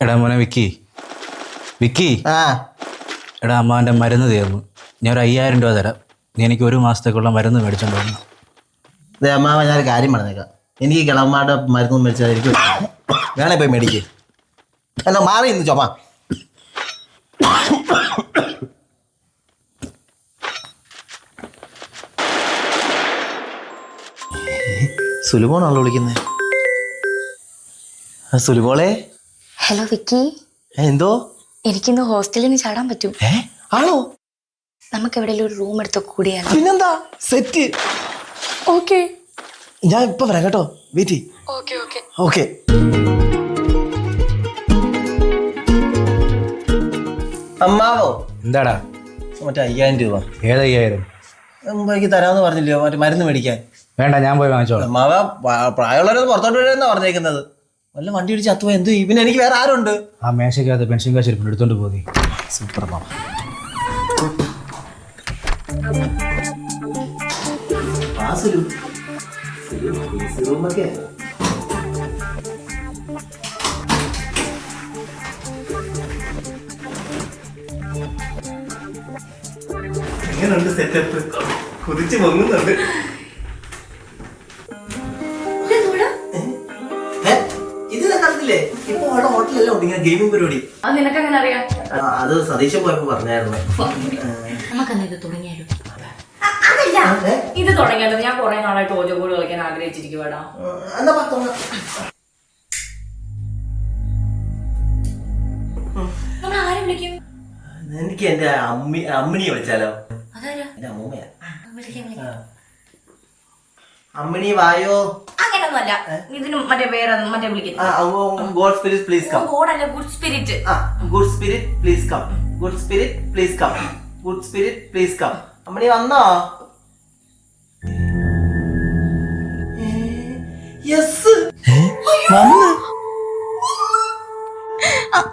എടാ മോനെ വിക്കി. വിക്കി. ആ. എടാ അമ്മാവന്റെ മരുന്ന് തീർന്നു ഞാൻ ഒരു അയ്യായിരം രൂപ തരാം. നീ എനിക്ക് ഒരു മാസത്തേക്കുള്ള മരുന്ന് മേടിച്ചോണ്ട് വരണം ദേ അമ്മാവ ഞാൻ ഒരു കാര്യം പറഞ്ഞേക്കാം. എനിക്ക് കിളമ്മാരുടെ മരുന്ന് മേടിച്ചാൽ എനിക്ക് വേണേ പോയി മേടിക്കേ. അല്ല മാറി ഇന്ന് ചുമ. സുലുമോണാണല്ലോ വിളിക്കുന്നത് സുലുമോളെ? ഹലോ വിക്കി എന്തോ? എനിക്കിന്ന് ഹോസ്റ്റലിൽ നിന്ന് ചാടാൻ പറ്റും. ആണോ? നമുക്ക് എവിടെയെങ്കിലും ഒരു റൂം എടുത്ത് കൂടിയാലോ? പിന്നെന്താ? സെറ്റ്. ഓക്കേ ഞാൻ ഇപ്പൊ വരാം കേട്ടോ. വെയിറ്റ് ഓക്കെ ഓക്കെ ഓക്കെ അമ്മാവോ? എന്താടാ? മറ്റേ അയ്യായിരം രൂപ. ഏതയ്യായിരം മുമ്പ് എനിക്ക് തരാമെന്ന് പറഞ്ഞില്ലയോ? മറ്റേ മരുന്ന് മേടിക്കാൻ. വേണ്ട ഞാൻ പോയി വാങ്ങിച്ചോളാം. അമ്മാവ പ്രാ- പ്രായമുള്ളവരൊന്നും പുറത്തോട്ട് വരാന്നാ പറഞ്ഞേക്കുന്നത്. വല്ല വണ്ടി ഇടിച്ച് അത്തുവോ എന്ത് ചെയ്യും? പിന്നെ എനിക്ക് വേറെ ആരുണ്ട്? ആ മേശയ്ക്കകത്ത് പെൻഷൻ കാശ് ഇരിപ്പുണ്ട് എടുത്തോണ്ട് പോയി സൂപ്പർ മാമ എങ്ങനെയുണ്ട് സെറ്റപ്പ് കൊതിച്ച് പൊങ്ങുന്നുണ്ട്. ഇപ്പൊ അവിടെ ഹോട്ടലല്ല ഉണ്ട് ഗെയിമിംഗ് പരിപാടി. അത് നിനക്ക് അങ്ങനെ അറിയാം? അത് സതീശൻ പോയപ്പോ പറഞ്ഞായിരുന്നു. നമുക്കന്ന് ഇത് തുടങ്ങിയാലോ? അതല്ല ഇത് തുടങ്ങിയാലോ? ഞാൻ കുറെ നാളായിട്ട് ഓജോ ബോർഡ് കളിക്കാൻ ആഗ്രഹിച്ചിരിക്കുവാടാ. എന്നാ പത്തൊന്ന് നമ്മൾ ആരെ വിളിക്കും? എനിക്ക് എന്റെ അമ്മി അമ്മിണിയെ വിളിച്ചാലോ? എന്റെ അമ്മൂമ്മയാ. അമ്മിണി വായോ? അങ്ങനൊന്നുമല്ല ഇതിന് മറ്റേ വേറെ മറ്റേ വിളിക്കുന്നു. God spirit please come god അല്ല ഗുഡ് സ്പിരിറ്റ് ആ good spirit please come good spirit please come good spirit please come അമ്മണി വന്നോ? യെസ് വന്ന്.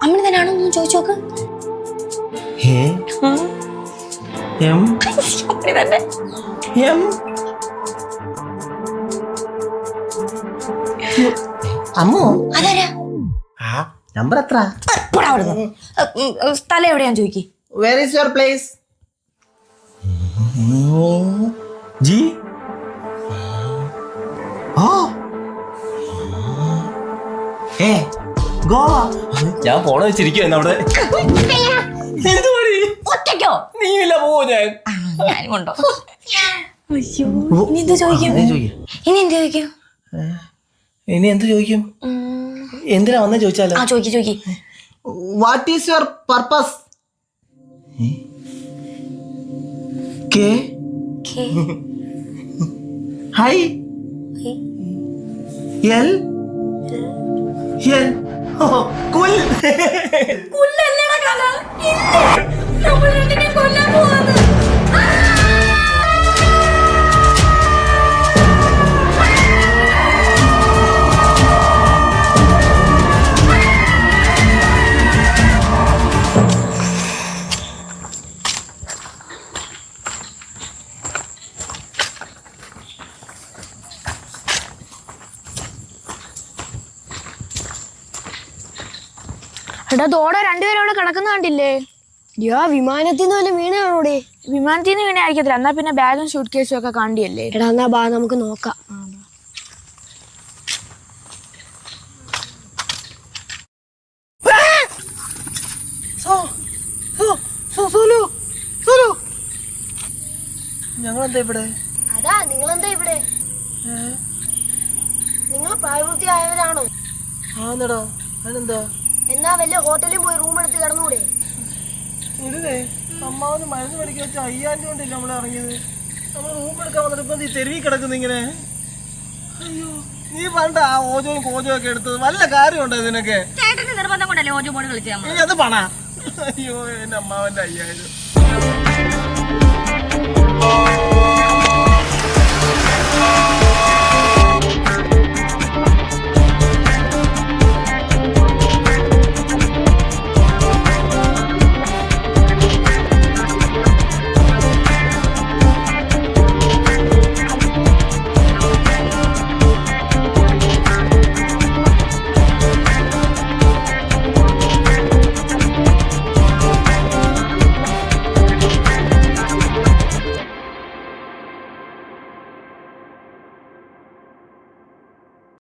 അമ്മ തന്നെയാണോ ഒന്ന് ചോദിച്ചു നോക്ക്. ഹേ എം. തന്നെ. എം. അമ്മോ. അതാരാ? ആ നമ്പർ എത്ര? പോടാ അവിടുന്ന്. ഉം, ഉം, സ്ഥലം എവിടെയാന്ന് ചോദിക്കി. Where is your place ji. ഓ. ഏ ഗോവ. ഞാൻ പോണ വെച്ചിരിക്കുന്നു അവിടെ. എന്ത് പണി? ഒറ്റയ്ക്കോ? നീയില്ല പോവോ ഞാൻ. ഞാനും ഉണ്ടോ അയ്യോ. ഇനി എന്ത് ചോദിക്കാം? ഇനി എന്ത് ചോദിക്കും? ഇനി എന്ത് ചോദിക്കും? എന്തിനാ വന്ന ചോദിച്ചാലോ? ആ ചോദിക്കി ചോദിക്കി. വാട്ട് ഈസ് യുവർ പർപ്പസ് കെ ഹൈ എൽ എൽ കുൽ കുൽ എടാ തോടെ രണ്ടുപേരും അവിടെ കിടക്കുന്ന കണ്ടില്ലേ? യാ വിമാനത്തിൽ നിന്ന് വല്ല വീണാണോടെ വിമാനത്തിൽ നിന്ന് വീണ ആയിരിക്കത്തില്ല എന്നാ പിന്നെ ബാഗും ഷൂട്ട് കേസും ഒക്കെ കാണ്ടിയല്ലേ എടാ എന്നാ ബാ നമുക്ക് നോക്കാം. ഞങ്ങളെന്താ ഇവിടെ? അതാ നിങ്ങളെന്താ ഇവിടെ? നിങ്ങൾ പ്രായപൂർത്തിയായവരാണോ? ആന്നടാ അതിനെന്താ എന്നാ വല്ല ഹോട്ടലിൽ പോയി റൂം എടുത്ത് കിടന്നൂടെ? ഇല്ലേ അമ്മാവന് മരുന്ന് മേടിക്കാൻ വെച്ചാൽ അയ്യാന്റെ രൂപ നമ്മൾ ഇറങ്ങിയത്. നമ്മൾ റൂം എടുക്കാൻ വന്നിട്ട് നീ തെരുവി കിടക്കുന്നു ഇങ്ങനെ? അയ്യോ നീ പണ്ട് ആ ഓജോയും കോജോ ഒക്കെ എടുത്തത്. വല്ല കാര്യമുണ്ടോ ഇതിനൊക്കെ? ചേട്ടന്റെ നിർബന്ധം കൊണ്ടല്ലേ ഓജോ ബോർഡ് കളിച്ചാൽ നീ അത് പണ. അയ്യോ എന്റെ അമ്മാവന്റെ അയ്യായിരം.